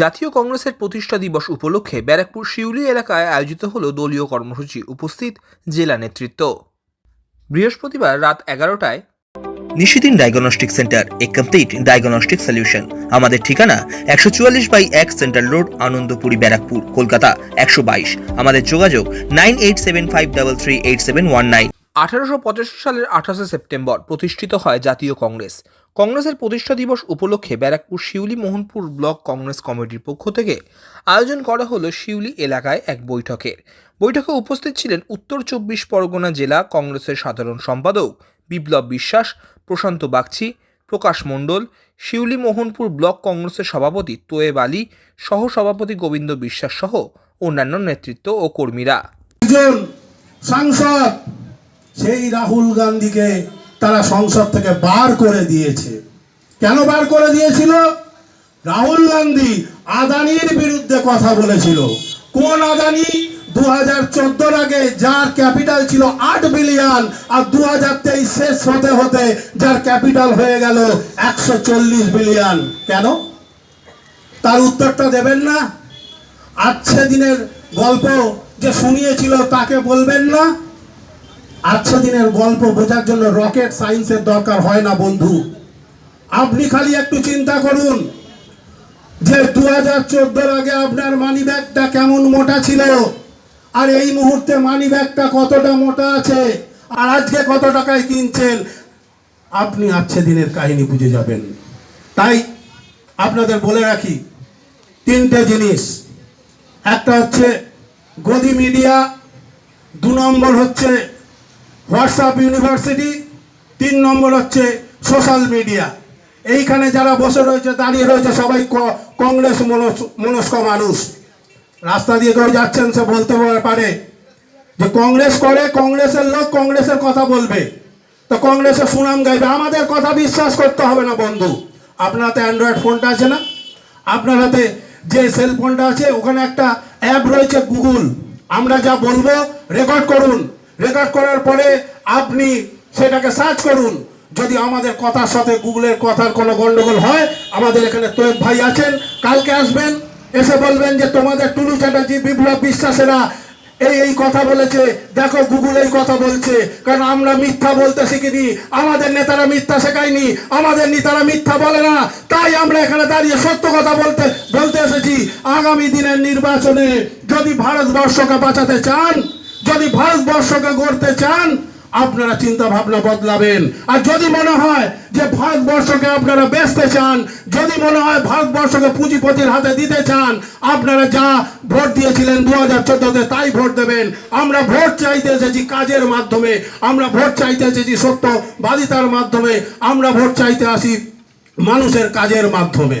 জাতীয় কংগ্রেসের প্রতিষ্ঠা দিবস উপলক্ষে ব্যারাকপুর শিউলি এলাকায় আয়োজিত হল দলীয় কর্মসূচি, উপস্থিত জেলা নেতৃত্ব। বৃহস্পতিবার রাত এগারোটায় Nishidin diagnostic centre, a complete diagnostic solution. আমাদের ঠিকানা একশো চুয়াল্লিশ বাই এক সেন্ট্রাল রোড, আনন্দপুরি, ব্যারাকপুর, কলকাতা, একশো বাইশ। আমাদের যোগাযোগ nine eight seven five double three eight seven one nine. আঠারোশো পঁচাশি সালের আঠাশে সেপ্টেম্বর প্রতিষ্ঠিত হয় জাতীয় কংগ্রেস। কংগ্রেসের প্রতিষ্ঠা দিবস উপলক্ষে ব্যারাকপুর শিউলি মোহনপুর ব্লক কংগ্রেস কমিটির পক্ষ থেকে আয়োজন করা হলো শিউলি এলাকায় এক বৈঠকের। বৈঠকে উপস্থিত ছিলেন উত্তর চব্বিশ পরগনা জেলা কংগ্রেসের সাধারণ সম্পাদক বিপ্লব বিশ্বাস, প্রশান্ত বাগচি, প্রকাশ মণ্ডল, শিউলি মোহনপুর ব্লক কংগ্রেসের সভাপতি তোয়েব আলী সহ সভাপতি গোবিন্দ বিশ্বাস সহ অন্যান্য নেতৃত্ব ও কর্মীরা। সাংসদ সেই রাহুল গান্ধীকে তারা সংসদ থেকে বার করে দিয়েছে। কেন বার করে দিয়েছিল? রাহুল গান্ধী আদানির বিরুদ্ধে কথা বলেছিল। কোন আদানি? দু হাজার চোদ্দোর আগে যার ক্যাপিটাল ছিল আট বিলিয়ন আর দু হাজার তেইশ শেষ হতে হতে যার ক্যাপিটাল হয়ে গেল একশো চল্লিশ বিলিয়ন। কেন? তার উত্তরটা দেবেন না। আচ্ছে দিনের গল্প যে শুনিয়েছিল তাকে বলবেন না। আচ্ছে দিনের গল্প বোঝার জন্য রকেট সায়েন্সের দরকার হয় না, বন্ধু। আপনি খালি একটু চিন্তা করুন যে দু হাজার চোদ্দোর আগে আপনার মানি ব্যাগটা কেমন মোটা ছিল আর এই মুহূর্তে মানি ব্যাগটা কতটা মোটা আছে আর আজকে কত টাকায় কিনছেন? আপনি আচ্ছে দিনের কাহিনী বুঝে যাবেন। তাই আপনাদের বলে রাখি, তিনটে জিনিস। একটা হচ্ছে গদি মিডিয়া, দু নম্বর হচ্ছে হোয়াটসঅ্যাপ ইউনিভার্সিটি, তিন নম্বর হচ্ছে সোশ্যাল মিডিয়া। এইখানে যারা বসে রয়েছে, দাঁড়িয়ে রয়েছে, সবাই কংগ্রেস মনস- মনস্ক মানুষ। রাস্তা দিয়ে কেউ যাচ্ছেন, সে বলতে পারে যে কংগ্রেস করে, কংগ্রেসের লোক কংগ্রেসের কথা বলবে। তো কংগ্রেসের সুনাম গাইবে। আমাদের কথা বিশ্বাস করতে হবে না, বন্ধু। আপনার হাতে অ্যান্ড্রয়েড ফোনটা আছে না? আপনার হাতে যে সেল ফোনটা আছে, ওখানে একটা অ্যাপ রয়েছে গুগল আমরা যা বলব রেকর্ড করুন। রেকর্ড করার পরে আপনি সেটাকে সার্চ করুন। যদি আমাদের কথার সাথে গুগলের কথার কোনো গন্ডগোল হয়, আমাদের এখানে তোয়েব ভাই আছেন, কালকে আসবেন, এসে বলবেন যে তোমাদের টুলু চ্যাটার্জি, বিপ্লব বিশ্বাসেরা এই এই কথা বলেছে। দেখো, গুগল এই কথা বলছে। কারণ আমরা মিথ্যা বলতে শিখিনি। আমাদের নেতারা মিথ্যা শেখায়নি। আমাদের নেতারা মিথ্যা বলে না। তাই আমরা এখানে দাঁড়িয়ে সত্য কথা বলতে বলতে এসেছি। আগামী দিনের নির্বাচনে যদি ভারতবর্ষকে বাঁচাতে চান যদি ভারতবর্ষকে গড়তে চান, আপনারা চিন্তা ভাবনা বদলাবেন। আর যদি মনে হয় যে ভারতবর্ষকে আপনারা বেচতে চান, যদি মনে হয় ভারতবর্ষকে পুঁজিপতির হাতে দিতে চান, আপনারা যা ভোট দিয়েছিলেন দু হাজার চোদ্দতে তাই ভোট দেবেন। আমরা ভোট চাইতে এসেছি কাজের মাধ্যমে, আমরা ভোট চাইতে এসেছি সত্যবাদিতার মাধ্যমে, আমরা ভোট চাইতে আসি মানুষের কাজের মাধ্যমে।